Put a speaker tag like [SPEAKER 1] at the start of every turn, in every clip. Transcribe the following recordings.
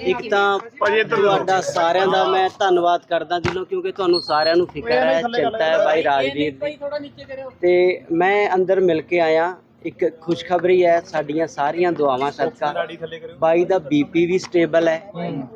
[SPEAKER 1] ਇੱਕ ਤਾਂ ਤੁਹਾਡਾ ਸਾਰਿਆਂ ਦਾ ਮੈਂ ਧੰਨਵਾਦ ਕਰਦਾ ਦਿਲੋਂ ਕਿਉਂਕਿ ਤੁਹਾਨੂੰ ਸਾਰਿਆਂ ਨੂੰ ਫਿਕਰ ਹੈ ਚਿੰਤਾ ਹੈ ਬਾਈ ਰਾਜਵੀਰ ਦੀ। ਤੇ ਮੈਂ ਅੰਦਰ ਮਿਲ ਕੇ ਆਇਆ ਇੱਕ ਖੁਸ਼ਖਬਰੀ ਹੈ ਸਾਡੀਆਂ ਸਾਰੀਆਂ ਦੁਆਵਾਂ ਸਦਕਾ। ਬਾਈ ਦਾ ਬੀਪੀ ਵੀ ਸਟੇਬਲ ਹੈ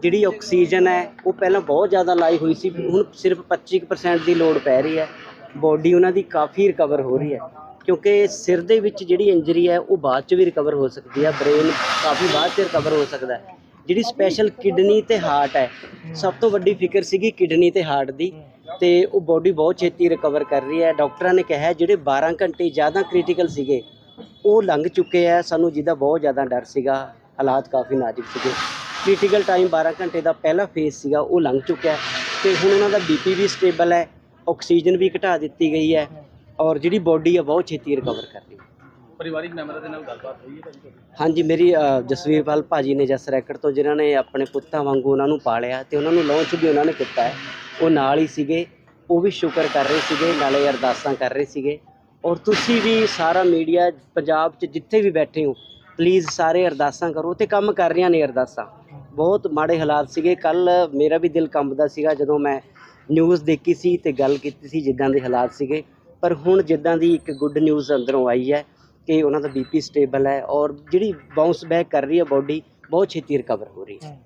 [SPEAKER 1] ਜਿਹੜੀ ਆਕਸੀਜਨ ਹੈ ਉਹ ਪਹਿਲਾਂ ਬਹੁਤ ਜ਼ਿਆਦਾ ਲਾਈ ਹੋਈ ਸੀ ਹੁਣ ਸਿਰਫ 25% ਦੀ ਲੋਡ ਪੈ ਰਹੀ ਹੈ। ਬੋਡੀ ਉਹਨਾਂ ਦੀ ਕਾਫੀ ਰਿਕਵਰ ਹੋ ਰਹੀ ਹੈ ਕਿਉਂਕਿ ਸਿਰ ਦੇ ਵਿੱਚ ਜਿਹੜੀ ਇੰਜਰੀ ਹੈ ਉਹ ਬਾਅਦ ਚ ਵੀ ਰਿਕਵਰ ਹੋ ਸਕਦੀ ਹੈ ਬ੍ਰੇਨ ਕਾਫੀ ਬਾਅਦ ਚ ਰਿਕਵਰ ਹੋ ਸਕਦਾ ਹੈ। ਜਿਹੜੀ ਸਪੈਸ਼ਲ ਕਿਡਨੀ ਤੇ ਹਾਰਟ ਹੈ। ਸਭ ਤੋਂ ਵੱਡੀ ਫਿਕਰ ਸੀਗੀ ਕਿਡਨੀ ਤੇ ਹਾਰਟ ਦੀ। ਤੇ ਉਹ ਬੋਡੀ ਬਹੁਤ ਛੇਤੀ ਰਿਕਵਰ ਕਰ ਰਹੀ ਹੈ। ਡਾਕਟਰਾਂ ਨੇ ਕਿਹਾ ਜਿਹੜੇ 12 ਘੰਟੇ ਜ਼ਿਆਦਾ ਕ੍ਰਿਟੀਕਲ ਸੀਗੇ ਉਹ ਲੰਘ ਚੁੱਕੇ ਆ ਸਾਨੂੰ ਜਿਹਦਾ ਬਹੁਤ ਜ਼ਿਆਦਾ ਡਰ ਸੀਗਾ ਹਾਲਾਤ ਕਾਫੀ ਨਾਜ਼ੁਕ ਸੀਗੇ। ਕ੍ਰਿਟੀਕਲ ਟਾਈਮ 12 ਘੰਟੇ ਦਾ ਪਹਿਲਾ ਫੇਜ਼ ਸੀਗਾ ਉਹ ਲੰਘ ਚੁੱਕਿਆ ਤੇ ਹੁਣ ਉਹਨਾਂ ਦਾ ਬੀਪੀ ਵੀ ਸਟੇਬਲ ਹੈ ਆਕਸੀਜਨ ਵੀ ਘਟਾ ਦਿੱਤੀ ਗਈ ਹੈ। ਔਰ ਜਿਹੜੀ ਬੋਡੀ ਹੈ ਬਹੁਤ ਛੇਤੀ ਰਿਕਵਰ ਕਰ ਰਹੀ ਹੈ।
[SPEAKER 2] ਪਰਿਵਾਰਿਕ ਮੈਂਬਰਾਂ ਦੇ ਨਾਲ ਗੱਲਬਾਤ ਹੋਈ ਹੈ ਤੁਹਾਡੀ?
[SPEAKER 1] ਹਾਂਜੀ ਮੇਰੀ ਅ, ਜਸਵੀਰਪਾਲ ਭਾਜੀ ਨੇ ਜਸ ਰੈਕਟ ਤੋਂ ਜਿਨ੍ਹਾਂ ਨੇ ਆਪਣੇ ਪੁੱਤਾਂ ਵਾਂਗੂ ਉਹਨਾਂ ਨੂੰ ਪਾਲਿਆ ਤੇ ਉਹਨਾਂ ਨੂੰ ਲਾਂਚ ਵੀ ਉਹਨਾਂ ਨੇ ਕੀਤਾ ਹੈ। ਉਹ ਨਾਲ ਹੀ ਸੀਗੇ ਉਹ ਵੀ ਸ਼ੁਕਰ ਕਰ ਰਹੇ ਸੀਗੇ ਨਾਲੇ ਅਰਦਾਸਾਂ ਕਰ ਰਹੇ ਸੀਗੇ। ਔਰ ਤੁਸੀਂ ਵੀ ਸਾਰਾ ਮੀਡੀਆ ਪੰਜਾਬ 'ਚ ਜਿੱਥੇ ਵੀ ਬੈਠੇ ਹੋ ਪਲੀਜ਼ ਸਾਰੇ ਅਰਦਾਸਾਂ ਕਰੋ। ਤੇ ਕੰਮ ਕਰ ਰਹੀਆਂ ਨੇ ਅਰਦਾਸਾਂ। ਬਹੁਤ ਮਾੜੇ ਹਾਲਾਤ ਸੀਗੇ। ਕੱਲ ਮੇਰਾ ਵੀ ਦਿਲ ਕੰਬਦਾ ਸੀਗਾ ਜਦੋਂ ਮੈਂ ਨਿਊਜ਼ ਦੇਖੀ ਸੀ ਤੇ ਗੱਲ ਕੀਤੀ ਸੀ ਜਿੱਦਾਂ ਦੇ ਹਾਲਾਤ ਸੀਗੇ। ਪਰ ਹੁਣ ਜਿੱਦਾਂ ਦੀ ਇੱਕ ਗੁੱਡ ਨਿਊਜ਼ ਅੰਦਰੋਂ ਆਈ ਹੈ ਕਿ ਉਹਨਾਂ ਦਾ ਬੀਪੀ ਸਟੇਬਲ ਹੈ ਔਰ ਜਿਹੜੀ ਬਾਉਂਸ ਬੈਕ ਕਰ ਰਹੀ ਹੈ ਬੋਡੀ ਬਹੁਤ ਛੇਤੀ ਰਿਕਵਰ ਹੋ ਰਹੀ ਹੈ।